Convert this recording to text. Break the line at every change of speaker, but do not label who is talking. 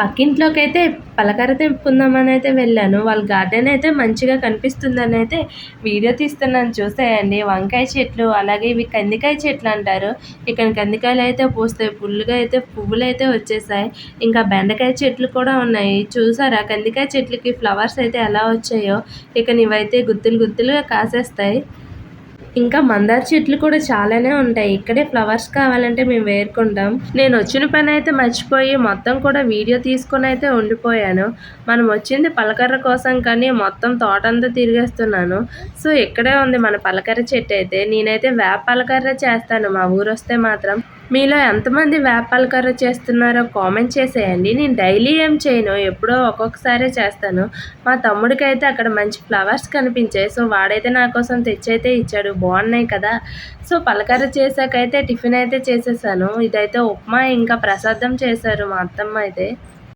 పక్కింట్లోకి అయితే పలకర తెంపుకుందామని అయితే వెళ్ళాను. వాళ్ళ గార్డెన్ అయితే మంచిగా కనిపిస్తుందని అయితే వీడియో తీస్తున్నాను. చూసేయండి. వంకాయ చెట్లు అలాగే ఇవి కందికాయ చెట్లు అంటారు. ఇక్కడ కందికాయలు అయితే పూస్తాయి. పుల్లుగా అయితే పువ్వులు అయితే వచ్చేసాయి. ఇంకా బెండకాయ చెట్లు కూడా ఉన్నాయి. చూసారా? కందికాయ చెట్లకి ఫ్లవర్స్ అయితే ఎలా వచ్చాయో. ఇక ఇవైతే గుత్తులు గుత్తులుగా కాసేస్తాయి. ఇంకా మందార చెట్లు కూడా చాలానే ఉంటాయి. ఇక్కడే ఫ్లవర్స్ కావాలంటే మేము వేరుకుంటాం. నేను వచ్చిన పని అయితే మర్చిపోయి మొత్తం కూడా వీడియో తీసుకొని అయితే ఉండిపోయాను. మనం వచ్చింది పలకర్ర కోసం కానీ మొత్తం తోటంతా తిరిగేస్తున్నాను. సో ఇక్కడే ఉంది మన పలకర్ర చెట్టు అయితే. నేనైతే వేప పలకర్ర చేస్తాను. మా ఊరు వస్తే మాత్రం. మీలో ఎంతమంది వేపాల కర్ర చేస్తున్నారో కామెంట్ చేసేయండి. నేను డైలీ ఏం చేయను ఎప్పుడో ఒక్కొక్కసారే చేస్తాను. మా తమ్ముడికైతే అక్కడ మంచి ఫ్లవర్స్ కనిపించాయి. సో వాడైతే నా కోసం తెచ్చైతే ఇచ్చాడు. బాగున్నాయి కదా. సో పలకర్ర చేసాకైతే టిఫిన్ అయితే చేసేసాను. ఇదైతే ఉప్మా ఇంకా ప్రసాదం చేశారు మా అత్తమ్మ అయితే.